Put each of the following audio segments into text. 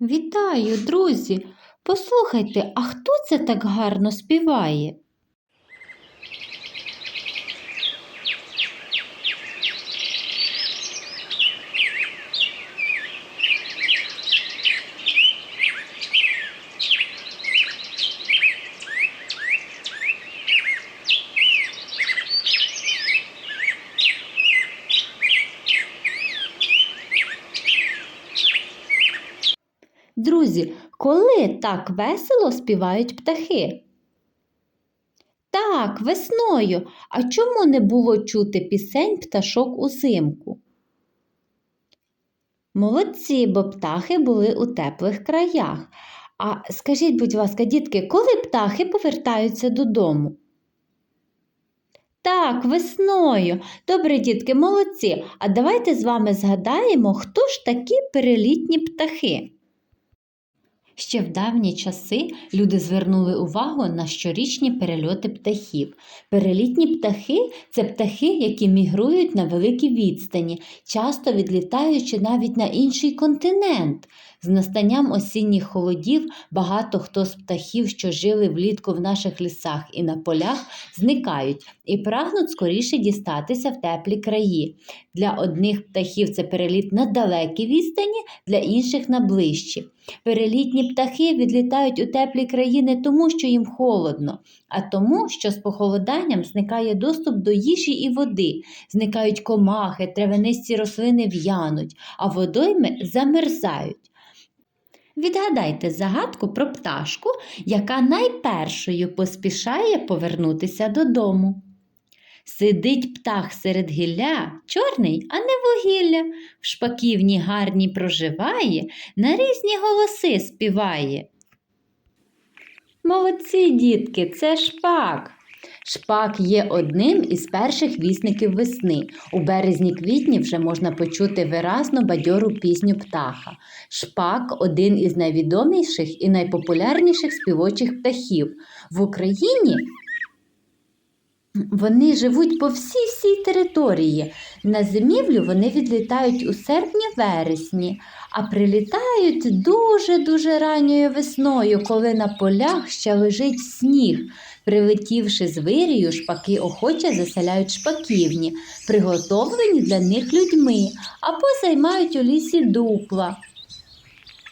Вітаю, друзі! Послухайте, а хто це так гарно співає? Друзі, коли так весело співають птахи? Так, весною. А чому не було чути пісень пташок узимку? Молодці, бо птахи були у теплих краях. А скажіть, будь ласка, дітки, коли птахи повертаються додому? Так, весною. Добре, дітки, молодці. А давайте з вами згадаємо, хто ж такі перелітні птахи. Ще в давні часи люди звернули увагу на щорічні перельоти птахів. Перелітні птахи це птахи, які мігрують на великі відстані, часто відлітаючи навіть на інший континент. З настанням осінніх холодів багато хто з птахів, що жили влітку в наших лісах і на полях, зникають і прагнуть скоріше дістатися в теплі краї. Для одних птахів це переліт на далекі відстані, для інших на ближчі. Перелітні птахи відлітають у теплі краї не тому, що їм холодно, а тому, що з похолоданням зникає доступ до їжі і води, зникають комахи, травянисті рослини в'януть, а водойми замерзають. Відгадайте загадку про пташку, яка найпершою поспішає повернутися додому. Сидить птах серед гілля, чорний, а не вугілля, в шпаківні гарній проживає, на різні голоси співає. Молодці, дітки, це шпак. Шпак є одним із перших вісників весни. У березні-квітні вже можна почути виразно бадьору пісню птаха. Шпак один із найвідоміших і найпопулярніших співочих птахів. В Україні вони живуть по всій всій території. На зимівлю вони відлітають у серпні-вересні, а прилітають дуже-дуже ранньою весною, коли на полях ще лежить сніг. Прилетівши з вирію, шпаки охоче заселяють шпаківні, приготовлені для них людьми, або займають у лісі дупла.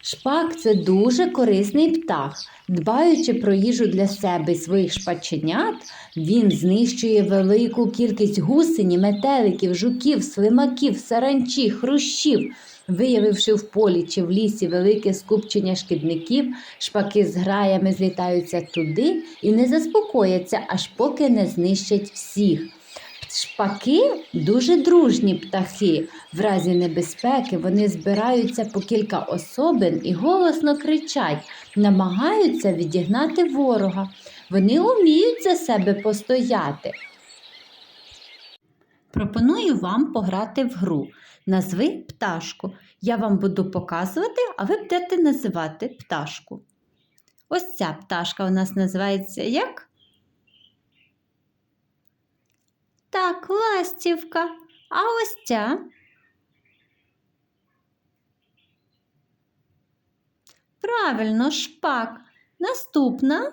Шпак це дуже корисний птах. Дбаючи про їжу для себе і своїх шпаченят, він знищує велику кількість гусені, метеликів, жуків, слимаків, саранчі, хрущів. Виявивши в полі чи в лісі велике скупчення шкідників, шпаки з граями злітаються туди і не заспокояться, аж поки не знищать всіх. Шпаки дуже дружні птахи. В разі небезпеки вони збираються по кілька особин і голосно кричать, намагаються відігнати ворога. Вони вміють за себе постояти. Пропоную вам пограти в гру. Назви пташку. Я вам буду показувати, а ви будете називати пташку. Ось ця пташка у нас називається як? Так, ластівка. А ось ця. Правильно, шпак. Наступна.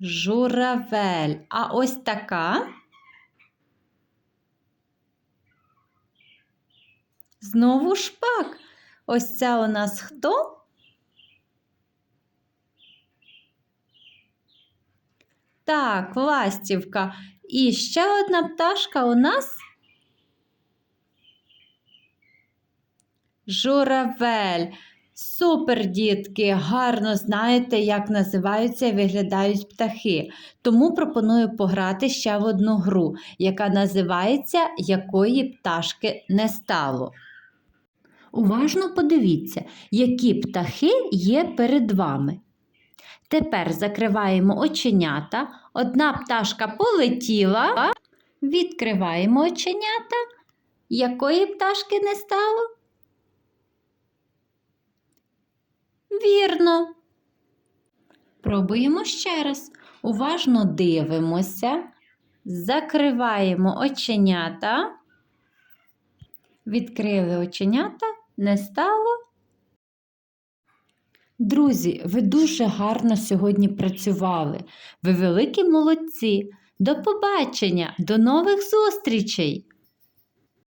Журавель. А ось така. Знову шпак. Ось ця у нас хто? Так, ластівка. І ще одна пташка у нас журавель. Супер, дітки! Гарно знаєте, як називаються і виглядають птахи. Тому пропоную пограти ще в одну гру, яка називається Якої пташки не стало. Уважно подивіться, які птахи є перед вами. Тепер закриваємо оченята. Одна пташка полетіла. Відкриваємо оченята. Якої пташки не стало? Вірно. Пробуємо ще раз. Уважно дивимося, закриваємо оченята. Відкрили оченята, не стало. Друзі, ви дуже гарно сьогодні працювали. Ви великі молодці. До побачення, до нових зустрічей!